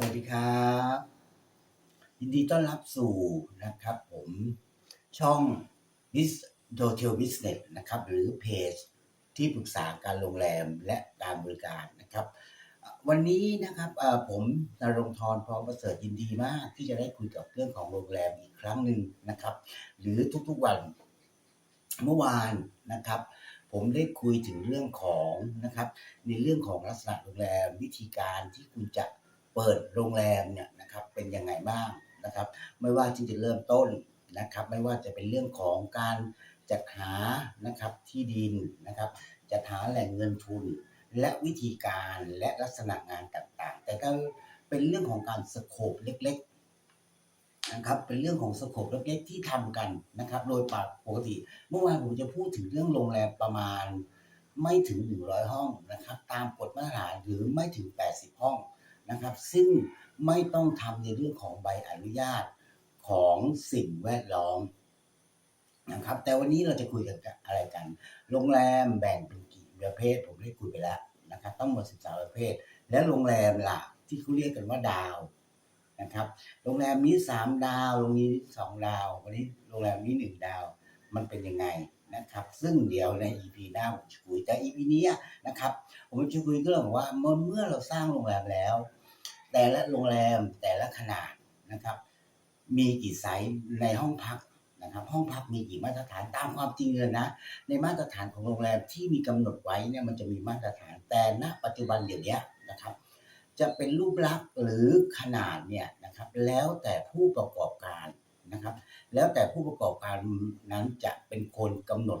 สวัสดีครับ ยินดีต้อนรับสู่นะครับผมช่อง Bis Hotel Business นะครับหรือเพจที่ปรึกษาการโรงแรมและการบริการนะครับ วันนี้นะครับผมนรงธรพร้อมประเสริฐยินดีมากที่จะได้คุยกับเรื่องของโรงแรมอีกครั้งหนึ่งนะครับ หรือทุกๆวันเมื่อวานนะครับผมได้คุยถึงเรื่องของนะครับในเรื่องของลักษณะโรงแรมวิธีการที่คุณจะ เปิดโรงแรมเนี่ยนะครับเป็นยังไงบ้างนะครับ ไม่ว่าที่จะเริ่มต้นนะครับ ไม่ว่าจะเป็นเรื่องของการจัดหานะครับที่ดินนะครับจัดหาแหล่งเงินทุน และวิธีการและลักษณะงานต่างๆ แต่ก็เป็นเรื่องของการสโคปเล็กๆนะครับเป็นเรื่องของสโคปเล็กๆที่ทำกันนะครับ โดยปกติ เมื่อวานผมจะพูดถึงเรื่องโรงแรมประมาณไม่ถึง 100 ห้องนะครับ ตามกฎมาตรฐานหรือไม่ถึง 80 ห้อง นะครับ ซึ่งไม่ต้องทำในเรื่องของใบอนุญาตของสิ่งแวดล้อมนะครับ แต่วันนี้เราจะคุยกันอะไรกัน โรงแรมแบ่งเป็นกี่ประเภท ผมได้คุยไปแล้วนะครับทั้งหมด13ประเภท และโรงแรมล่ะที่เขาเรียกกันว่าดาวนะครับ โรงแรมนี้3ดาวโรงนี้2ดาว วันนี้โรงแรมนี้1ดาวมันเป็นยังไงนะครับ ซึ่งเดี๋ยวใน EP หน้าผมจะคุยแต่ EP นี้นะครับ ผมจะคุยเรื่องของว่าเมื่อเมื่อเราสร้างโรงแรมแล้ว แต่ละโรงแรมแต่ละขนาดนะครับ มีกี่ไซส์ในห้องพักนะครับ ห้องพักมีกี่มาตรฐานตามความจริงเลยนะ ในมาตรฐานของโรงแรมที่มีกำหนดไว้เนี่ยมันจะมีมาตรฐาน แต่ณ ปัจจุบันเดี๋ยวนี้นะครับ จะเป็นรูปลักษณ์หรือขนาดเนี่ยนะครับ แล้วแต่ผู้ประกอบการนะครับ แล้วแต่ผู้ประกอบการนั้นจะเป็นคนกำหนด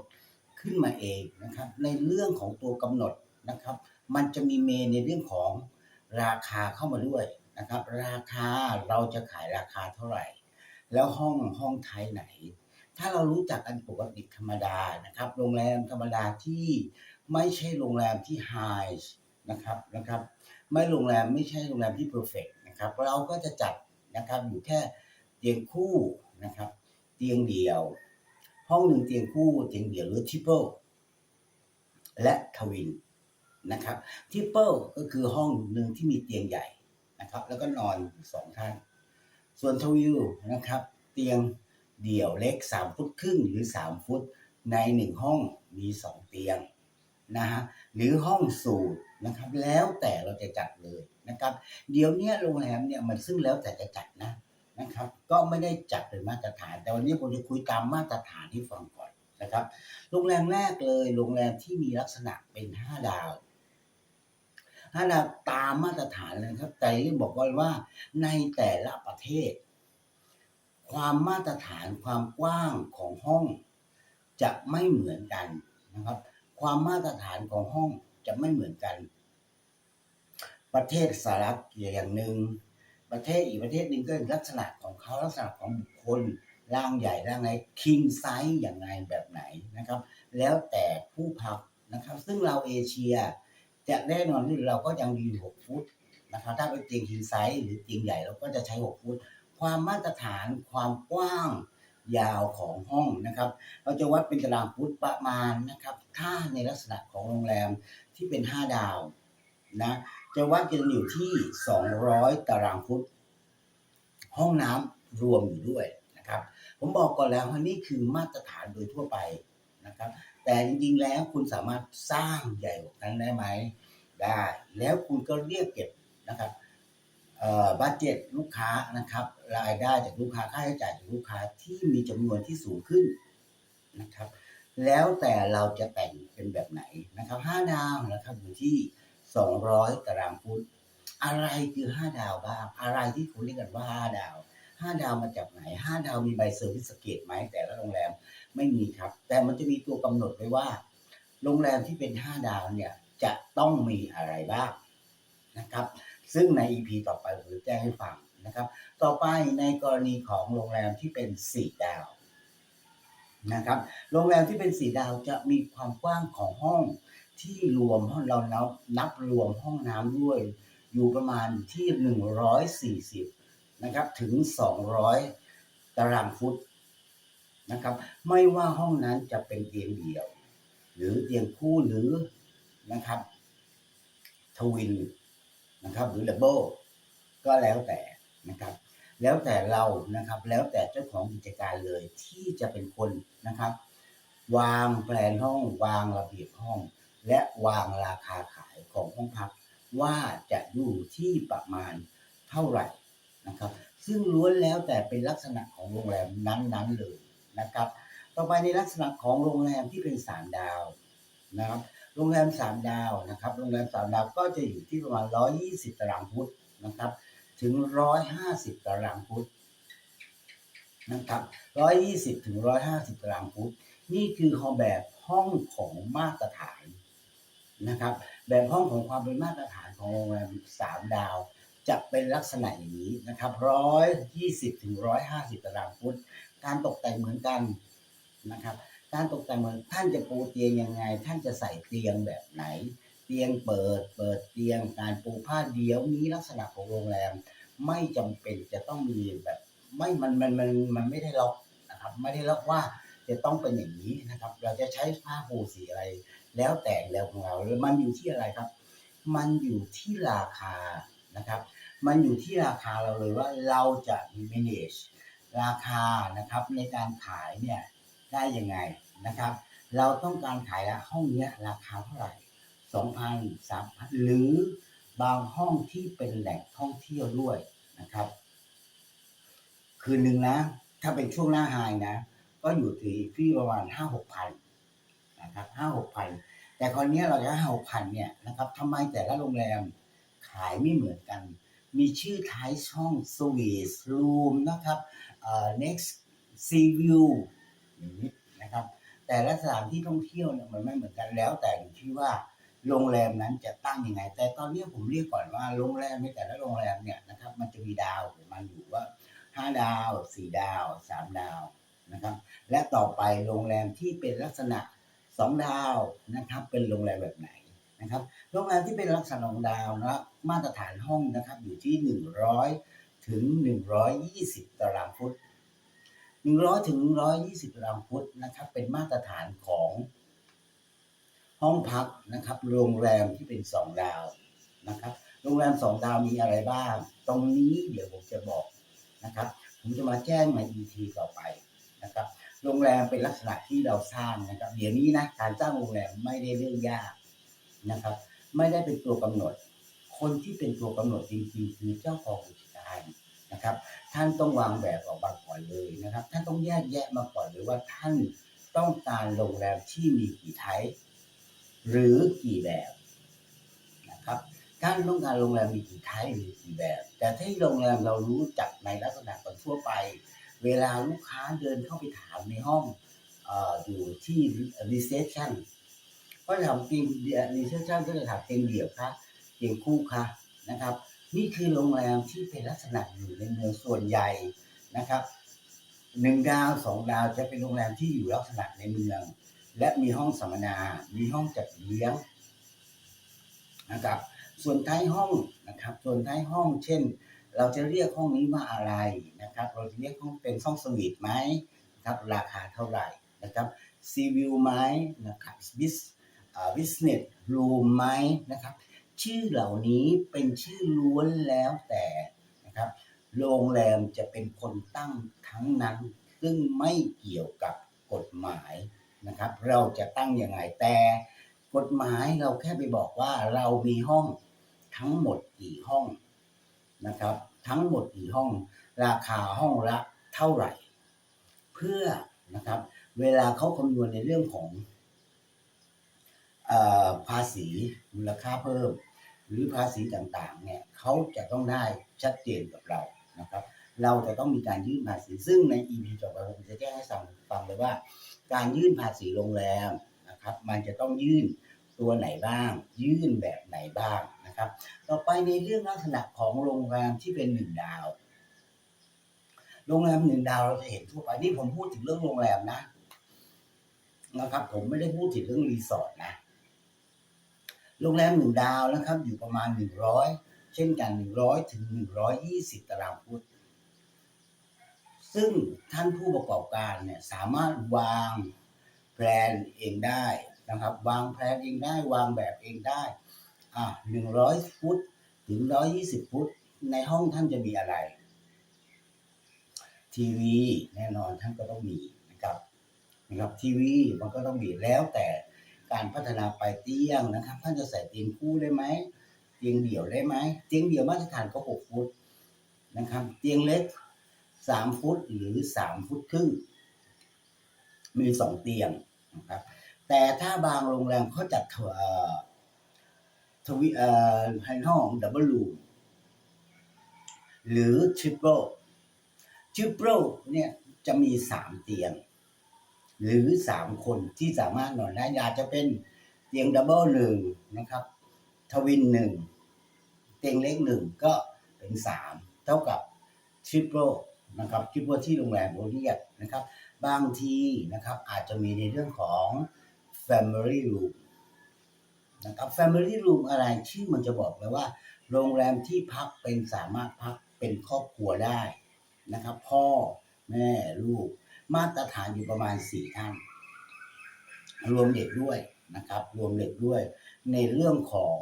ขึ้นมาเองนะครับ ในเรื่องของตัวกำหนดนะครับ มันจะมีเมในเรื่องของ ราคาเข้ามาด้วยนะครับ ราคาเราจะขายราคาเท่าไหร่ แล้วห้องห้องไทยไหน ถ้าเรารู้จักกันปกติธรรมดานะครับ โรงแรมธรรมดาที่ไม่ใช่โรงแรมที่ไฮนะครับนะครับไม่โรงแรมไม่ใช่โรงแรมที่เพอร์เฟกนะครับเราก็จะจัดนะครับอยู่แค่เตียงคู่นะครับเตียงเดียว ห้องหนึ่งเตียงคู่เตียงเดียวหรือทริปเปิลและทวิน นะครับทริปเปิลก็คือห้องหนึ่งที่มีเตียงใหญ่นะครับ แล้วก็นอนสองท่าน ส่วนทวิลนะครับ เตียงเดี่ยวเล็กสามฟุตครึ่งหรือสามฟุตในหนึ่งห้องมีสองเตียงนะฮะหรือห้องสูตรนะครับแล้วแต่เราจะจัดเลยนะครับ เดี๋ยวนี้โรงแรมเนี่ยมันซึ่งแล้วแต่จะจัดนะนะครับ ก็ไม่ได้จัดเป็นมาตรฐาน แต่วันนี้ผมจะคุยตามมาตรฐานที่ฟังก่อนนะครับ โรงแรมแรกเลย โรงแรมที่มีลักษณะเป็นห้าดาว ห้าดาตามมาตรฐานเลยครับ แต่ที่บอกไว้ว่าในแต่ละประเทศ ความมาตรฐานความกว้างของห้อง จะไม่เหมือนกันนะครับ ความมาตรฐานของห้องจะไม่เหมือนกัน ประเทศสหรัฐอย่างหนึ่งประเทศอีกประเทศหนึ่งก็ลักษณะของเขาลักษณะของบุคคลร่างใหญ่ร่างเล็กคิงไซส์อย่างไรแบบไหนนะครับ แล้วแต่ผู้พักนะครับ ซึ่งเราเอเชีย จะแน่นอนที่เราก็ยังมีอยู่6ฟุตนะครับถ้าเป็นเตียงคิงไซส์หรือเตียงใหญ่เราก็จะใช้6ฟุต ความมาตรฐานความกว้างยาวของห้องนะครับ เราจะวัดเป็นตารางฟุตประมาณนะครับ ถ้าในลักษณะของโรงแรมที่เป็น 5 ดาวนะจะวัดกันอยู่ที่ 200 ตารางฟุต ห้องน้ำรวมอยู่ด้วยนะครับ ผมบอกก่อนแล้วว่านี่คือมาตรฐานโดยทั่วไปนะครับ แต่จริงๆแล้วคุณสามารถสร้างใหญ่กว่านั้นได้ไหมได้ แล้วคุณก็เรียกเก็บนะครับบัตเจ็ตลูกค้านะครับ รายได้จากลูกค้าค่าใช้จ่ายจากลูกค้าที่มีจำนวนที่สูงขึ้นนะครับ แล้วแต่เราจะแต่งเป็นแบบไหนนะครับห้าดาวนะครับอยู่ที่สองร้อยตารางฟุตอะไรคือห้าดาวบ้าง อะไรที่คุณเรียกกันว่าห้าดาว ห้าดาวมาจากไหนห้าดาวมีใบเซอร์วิสเกตไหมแต่ละโรงแรมไม่มีครับ แต่มันจะมีตัวกำหนดไว้ว่า โรงแรมที่เป็นห้าดาวเนี่ยจะต้องมีอะไรบ้างนะครับ ซึ่งใน EP ต่อไปผมจะแจ้งให้ฟังนะครับ ต่อไปในกรณีของโรงแรมที่เป็น4ดาวนะครับ โรงแรมที่เป็น4ดาวจะมีความกว้างของห้องที่รวมห้องเรานับนับรวมห้องน้ำด้วย อยู่ประมาณที่ 140 นะครับถึง 200 ตารางฟุตนะครับ ไม่ว่าห้องนั้นจะเป็นเตียงเดี่ยว หรือเตียงคู่หรือนะครับทวินนะครับหรือดับเบิลก็ก็แล้วแต่นะครับ แล้วแต่เรานะครับ แล้วแต่เจ้าของกิจการเลยที่จะเป็นคนนะครับ วางแผนห้องวางระเบียบห้อง และวางราคาขายของห้องพักว่าจะอยู่ที่ประมาณเท่าไหร่ นะครับ ซึ่งล้วนแล้วแต่เป็นลักษณะของโรงแรมนั้นๆเลยนะครับ ต่อไปในลักษณะของโรงแรมที่เป็นสามดาวนะครับโรงแรมสามดาวนะครับ โรงแรมสามดาวก็จะอยู่ที่ประมาณ120ตารางฟุตนะครับ ถึง150ตารางฟุตนะครับ120ถึง150ตารางฟุต นี่คือของแบบห้องของมาตรฐานนะครับ แบบห้องของความเป็นมาตรฐานของโรงแรมสามดาว จะเป็นลักษณะอย่างนี้นะครับ120ถึง150ตารางฟุต การตกแต่งเหมือนกันนะครับ การตกแต่งเหมือนท่านจะปูเตียงยังไง ท่านจะใส่เตียงแบบไหน เตียงเปิด เปิดเตียง การปูผ้าเดียวนี้ลักษณะของโรงแรม ไม่จำเป็นจะต้องมีแบบไม่มันมันมันมันไม่ได้ล็อกนะครับ ไม่ได้ล็อกว่าจะต้องเป็นอย่างนี้นะครับ เราจะใช้ผ้าปูสีอะไร แล้วแต่แล้วของเรามันอยู่ที่อะไรครับ มันอยู่ที่ราคานะครับ มันอยู่ที่ราคาเราเลยว่าเราจะ manage ราคานะครับในการขายเนี่ยได้ยังไงนะครับ เราต้องการขายละห้องเนี้ยราคาเท่าไหร่สองพันสามพันหรือบางห้องที่เป็นแหล่งท่องเที่ยวด้วยนะครับ คืนหนึ่งนะ ถ้าเป็นช่วงหน้าไฮนะ ก็อยู่ที่ที่ประมาณห้าหกพันนะครับห้าหกพันแต่คราวนี้เราจะห้าหกพันเนี่ยนะครับทำไมแต่ละโรงแรมขายไม่เหมือนกัน มีชื่อท้ายช่อง Swiss Room นะครับเอ่อ next sea view อย่างนี้นะครับ แต่ละสถานที่ท่องเที่ยวเนี่ยมันไม่เหมือนกันแล้ว แต่อยู่ที่ว่าโรงแรมนั้นจะตั้งยังไง แต่ตอนนี้ผมเรียกก่อนว่าโรงแรมในแต่ละโรงแรมเนี่ยนะครับ มันจะมีดาวของมันอยู่ว่าห้าดาวสี่ดาวสามดาวนะครับ และต่อไปโรงแรมที่เป็นลักษณะสองดาวนะครับ เป็นโรงแรมแบบไหน นะครับโรงแรมที่เป็นลักษณะสองดาวนะครับมาตรฐานห้องนะครับ อยู่ที่หนึ่งร้อยถึงหนึ่งร้อยยี่สิบตารางฟุตหนึ่งร้อยถึงร้อยยี่สิบตารางฟุตนะครับ เป็นมาตรฐานของห้องพักนะครับ โรงแรมที่เป็นสองดาวนะครับ โรงแรมสองดาวมีอะไรบ้าง ตรงนี้เดี๋ยวผมจะบอกนะครับ ผมจะมาแจ้งใน EP ต่อไปนะครับ โรงแรมเป็นลักษณะที่เราสร้างนะครับ เดี๋ยวนี้นะ การสร้างโรงแรมไม่ได้เรื่องยาก นะครับ ไม่ได้เป็นตัวกำหนด คนที่เป็นตัวกำหนดจริงๆคือเจ้าของกิจการนะครับ ท่านต้องวางแบบออกมาก่อนเลยนะครับ ท่านต้องแยกแยะมาก่อนเลยว่าท่านต้องการโรงแรมที่มีกี่ไทป์หรือกี่แบบนะครับท่านต้องการโรงแรมมีกี่ไทป์หรือกี่แบบ แต่ถ้าโรงแรมเรารู้จักในลักษณะคนทั่วไป เวลาลูกค้าเดินเข้าไปถามในห้องออยู่ที่ reception ก็จะถามเตียง reception ก็จะถามเตียงเดี่ยวคะเตียงคู่คะนะครับ นี่คือโรงแรมที่เป็นลักษณะอยู่ในเมืองส่วนใหญ่นะครับหนึ่งดาวสองดาวจะเป็นโรงแรมที่อยู่ลักษณะในเมือง และมีห้องสัมมนา มีห้องจัดเลี้ยงนะครับ ส่วนท้ายห้องนะครับ ส่วนท้ายห้อง เช่น เราจะเรียกห้องนี้ว่าอะไรนะครับ เราจะเรียกห้องเป็นห้องสวีทไหมนะครับ ราคาเท่าไหร่นะครับซีวิวไหมนะครับบิส บิสเนสรูมไหมนะครับ ชื่อเหล่านี้เป็นชื่อล้วนแล้วแต่นะครับโรงแรมจะเป็นคนตั้งทั้งนั้น ซึ่งไม่เกี่ยวกับกฎหมายนะครับ เราจะตั้งยังไงแต่กฎหมายเราแค่ไปบอกว่าเรามีห้องทั้งหมดกี่ห้องนะครับ ทั้งหมดกี่ห้อง ราคาห้องละเท่าไหร่ เพื่อนะครับ เวลาเขาคำนวณในเรื่องของ ภาษีมูลค่าเพิ่ม หรือภาษีต่างๆเนี่ยเขาจะต้องได้ชัดเจนกับเรานะครับ เราจะต้องมีการยื่นภาษี ซึ่งใน EP ต่อไปผมจะแจ้งให้ฟังฟังเลยว่า การยื่นภาษีโรงแรมนะครับ มันจะต้องยื่นตัวไหนบ้าง ยื่นแบบไหนบ้างนะครับ ต่อไปในเรื่องลักษณะของโรงแรมที่เป็นหนึ่งดาวโรงแรมหนึ่งดาวเราจะเห็นทั่วไปนี่ผมพูดถึงเรื่องโรงแรมนะนะครับ ผมไม่ได้พูดถึงเรื่องรีสอร์ทนะ โรงแรมหนึ่งดาวนะครับ อยู่ประมาณหนึ่งร้อยเช่นกันหนึ่งร้อยถึงหนึ่งร้อยยี่สิบตารางฟุตซึ่งท่านผู้ประกอบการเนี่ยสามารถวางแผนเองได้นะครับ วางแผนเองได้วางแบบเองได้อะหนึ่งร้อยฟุตถึงร้อยี่สิบฟุตในห้องท่านจะมีอะไร ทีวีแน่นอนท่านก็ต้องมีนะครับนะครับทีวีมันก็ต้องมีแล้วแต่ การพัฒนาไปเตียงนะครับ ท่านจะใส่เตียงคู่ได้ไหมเตียงเดี่ยวได้ไหมเตียงเดี่ยวมาตรฐานก็หกฟุตนะครับ เตียงเล็กสามฟุตหรือสามฟุตครึ่งมีสองเตียงนะครับ แต่ถ้าบางโรงแรมเขาจัดทวิเอ่อให้ห้องดับเบิลรูมหรือทริปเปิลทริปเปิลเนี่ยจะมีสามเตียง หรือสามคนที่สามารถนอนได้อาจจะเป็นเตียงดับเบิลหนึ่งนะครับ ทวินหนึ่งเตียงเล็กหนึ่งก็เป็นสามเท่ากับทริปเปิลนะครับทริปเปิลที่โรงแรมโอเรียกนะครับ บางทีนะครับอาจจะมีในเรื่องของ Family Room นะครับ Family Room อะไรชื่อมันจะบอกเลยว่า โรงแรมที่พักเป็นสามารถพักเป็นครอบครัวได้นะครับ พ่อแม่ลูก มาตรฐานอยู่ประมาณสี่ท่าน รวมเด็กด้วยนะครับ รวมเด็กด้วย ในเรื่องของ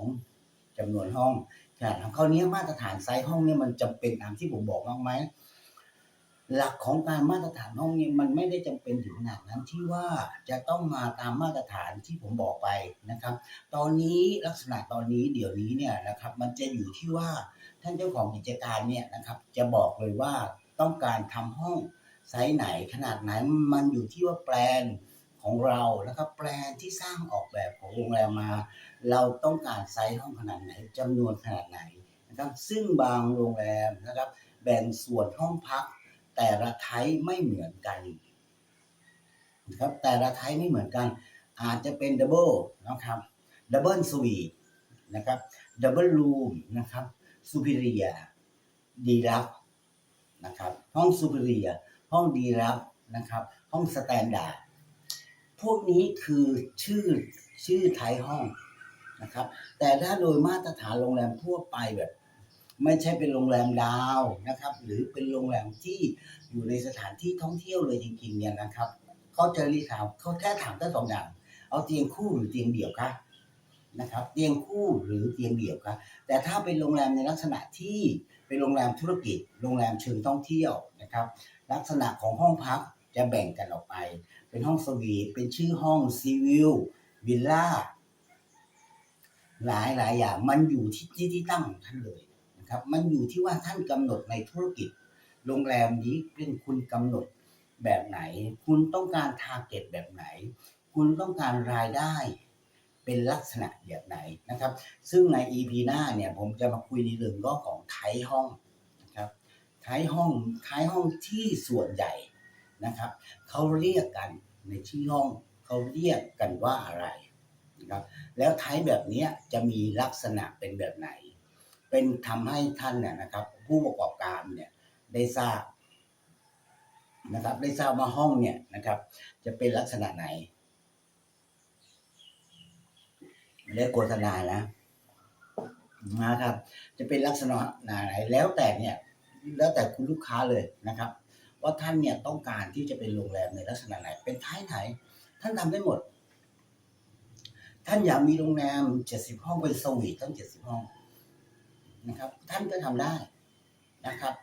จำนวนห้องขนาดของเขาวนี้มาตรฐานไซส์ห้องเนี่ยมันจำเป็นตามที่ผมบอกบ้างไหมหลักของการมาตรฐานห้องนี้มันไม่ได้จำเป็นถึงขนาดนั้นที่ว่าจะต้องมาตามมาตรฐานที่ผมบอกไปนะครับ ตอนนี้ลักษณะตอนนี้เดี๋ยวนี้เนี่ยนะครับ มันจะอยู่ที่ว่าท่านเจ้าของกิจการเนี่ยนะครับ จะบอกเลยว่าต้องการทำห้อง ไซส์ไหนขนาดไหนมันอยู่ที่ว่าแปลนของเรานะครับแปลนที่สร้างออกแบบของโรงแรมมา เราต้องการไซส์ห้องขนาดไหนจำนวนขนาดไหนนะครับซึ่งบางโรงแรมนะครับ แบ่งส่วนห้องพัก แต่ละไทป์ไม่เหมือนกันนะครับแต่ละไทป์ไม่เหมือนกัน อาจจะเป็นดับเบิลนะครับดับเบิลสวีทนะครับดับเบิลรูมนะครับซูเปอร์เรียดีลักนะครับห้องซูเปอร์เรีย ห้องดีลักนะครับ ห้องสแตนดาร์ดพวกนี้คือชื่อชื่อไทยห้องนะครับ แต่ถ้าโดยมาตรฐานโรงแรมทั่วไปแบบ ไม่ใช่เป็นโรงแรมดาวนะครับ หรือเป็นโรงแรมที่อยู่ในสถานที่ท่องเที่ยวเลยจริงๆเนี่ยนะครับเขาจะรีถามเขาแค่ถามแค่สองอย่างเอาเตียงคู่หรือเตียงเดี่ยวคะนะครับ เตียงคู่หรือเตียงเดี่ยวคะแต่ถ้าเป็นโรงแรมในลักษณะที่ เป็นโรงแรมธุรกิจ โรงแรมเชิงท่องเที่ยวนะครับ ลักษณะของห้องพักจะแบ่งกันออกไป เป็นห้องสวีท เป็นชื่อห้องซีวิลวิลล่า หลายหลายอย่าง มันอยู่ที่ที่ที่ตั้งของท่านเลยนะครับ มันอยู่ที่ว่าท่านกำหนดในธุรกิจ โรงแรมนี้เป็นคุณกำหนดแบบไหน คุณต้องการทาร์เก็ตแบบไหน คุณต้องการรายได้ เป็นลักษณะแบบไหนนะครับ ซึ่งใน EP หน้าเนี่ยผมจะมาคุยในเรื่องก็ของไทยห้องนะครับไทยห้องไทยห้องที่ส่วนใหญ่นะครับเขาเรียกกันในชื่อห้องเขาเรียกกันว่าอะไรนะครับแล้วไทยแบบนี้จะมีลักษณะเป็นแบบไหน เป็นทำให้ท่านเนี่ยนะครับ ผู้ประกอบการเนี่ยได้ทราบนะครับได้ทราบว่าห้องเนี่ยนะครับ จะเป็นลักษณะไหน ไม่ได้โฆษณานะนะครับ จะเป็นลักษณะไหนแล้วแต่เนี่ย แล้วแต่คุณลูกค้าเลยนะครับ ว่าท่านเนี่ยต้องการที่จะเป็นโรงแรมในลักษณะไหน เป็นท้ายไหน ท่านทำได้หมด ท่านอยากมีโรงแรมเจ็ดสิบห้องเป็นสวีทตั้งเจ็ดสิบห้องนะครับ ท่านก็ทำได้นะครับ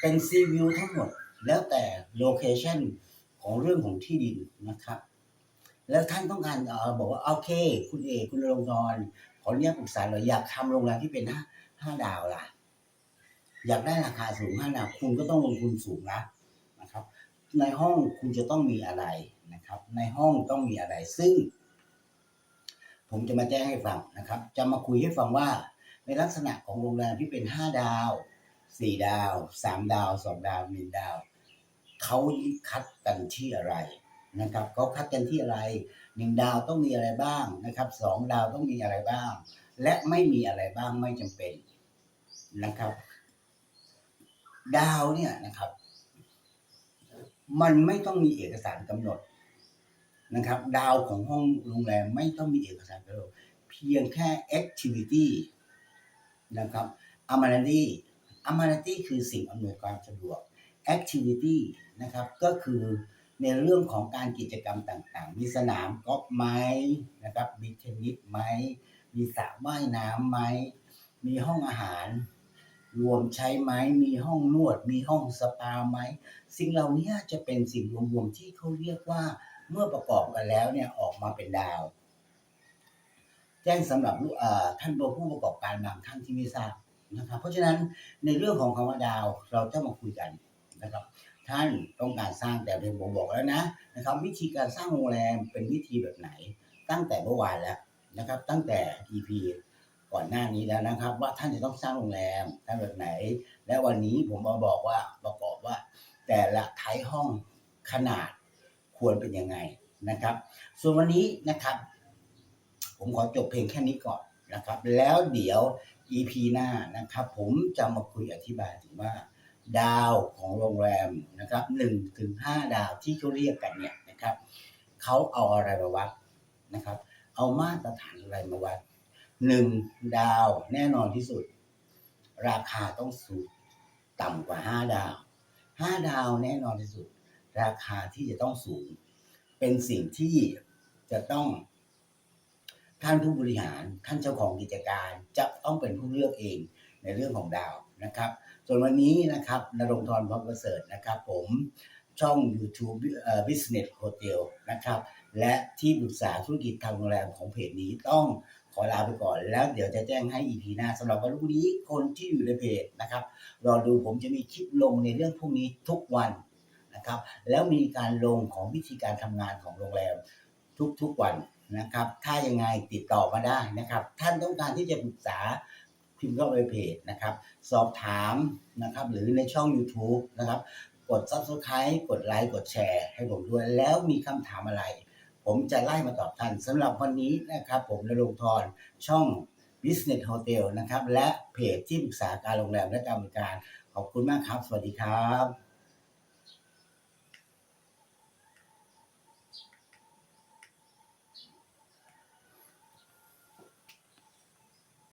เป็นซีวิวทั้งหมดแล้วแต่โลเคชันของเรื่องของที่ดินนะครับ แล้วท่านต้องการเออบอกว่าโอเค คุณเอกคุณรงกรขออนุญาตปรึกษาเราอยากทำโรงแรมที่เป็นห้าห้าดาวล่ะ อยากได้ราคาสูงห้าดาวคุณก็ต้องลงทุนสูงนะนะครับ ในห้องคุณจะต้องมีอะไรนะครับ ในห้องต้องมีอะไรซึ่ง ผมจะมาแจ้งให้ฟังนะครับ จะมาคุยให้ฟังว่า ในลักษณะของโรงแรมที่เป็นห้าดาวสี่ดาวสามดาวสองดาวหนึ่งดาวเขาคัดกันที่อะไร นะครับเขาคัดกันที่อะไรหนึ่งดาวต้องมีอะไรบ้างนะครับสองดาวต้องมีอะไรบ้าง และไม่มีอะไรบ้างไม่จำเป็นนะครับ ดาวเนี่ยนะครับ มันไม่ต้องมีเอกสารกำหนดนะครับ ดาวของห้องโรงแรมไม่ต้องมีเอกสารกำหนดเพียงแค่ activity นะครับ amenity amenity คือสิ่งอำนวยความสะดวก activity นะครับก็คือ ในเรื่องของการกิจกรรมต่างๆ มีสนามกอล์ฟไหมนะครับ มีเทนนิสไหม มีสระว่ายน้ำไหม มีห้องอาหาร รวมใช้ไหม มีห้องนวด มีห้องสปาไหม สิ่งเหล่านี้จะเป็นสิ่งรวมๆที่เขาเรียกว่าเมื่อประกอบกันแล้วเนี่ยออกมาเป็นดาว แจ้งสำหรับท่านผู้ประกอบการบางท่านที่ไม่ทราบนะครับ เพราะฉะนั้นในเรื่องของคำว่าดาวเราจะมาคุยกันนะครับ ท่านต้องการสร้างแต่เดิมผมบอกแล้วนะนะครับ วิธีการสร้างโรงแรมเป็นวิธีแบบไหน ตั้งแต่เมื่อวานแล้วนะครับ ตั้งแต่ EP ก่อนหน้านี้แล้วนะครับ ว่าท่านจะต้องสร้างโรงแรมทำแบบไหน และวันนี้ผมมาบอกว่าประกอบว่า แต่ละไทยห้องขนาดควรเป็นยังไงนะครับ ส่วนวันนี้นะครับ ผมขอจบเพลงแค่นี้ก่อนนะครับ แล้วเดี๋ยว EP หน้านะครับ ผมจะมาคุยอธิบายถึงว่า ดาวของโรงแรมนะครับหนึ่งถึงห้าดาวที่เขาเรียกกันเนี่ยนะครับเขาเอาอะไรมาวัดนะครับ เอามาตรฐานอะไรมาวัดหนึ่งดาวแน่นอนที่สุด ราคาต้องสูงต่ำกว่าห้าดาวห้าดาวแน่นอนที่สุด ราคาที่จะต้องสูง เป็นสิ่งที่จะต้องท่านผู้บริหารท่านเจ้าของกิจการจะต้องเป็นผู้เลือกเอง ในเรื่องของดาวนะครับ ส่วนวันนี้นะครับนรงธรพรประเสริฐนะครับ ผมช่อง YouTube เอ่อ Business Hotel นะครับ และที่ปรึกษาธุรกิจทางโรงแรมของเพจนี้ต้องขอลาไปก่อนแล้วเดี๋ยวจะแจ้งให้ EP หน้าสำหรับวันพรุ่งนี้คนที่อยู่ในเพจนะครับรอดูผมจะมีคลิปลงในเรื่องพวกนี้ทุกวันนะครับ แล้วมีการลงของวิธีการทำงานของโรงแรมทุกๆวันนะครับ ถ้ายังไงติดต่อมาได้นะครับ ท่านต้องการที่จะปรึกษา พิมพ์เข้าไปเพจนะครับ สอบถามนะครับ หรือในช่อง YouTube นะครับ กด Subscribe กดไลค์กดแชร์ให้ผมด้วย แล้วมีคำถามอะไร ผมจะไล่มาตอบท่านสำหรับวันนี้นะครับ ผมนรงค์ธรช่อง Business Hotel นะครับ และเพจที่ปรึกษาการโรงแรมและการบริการ ขอบคุณมากครับ สวัสดีครับ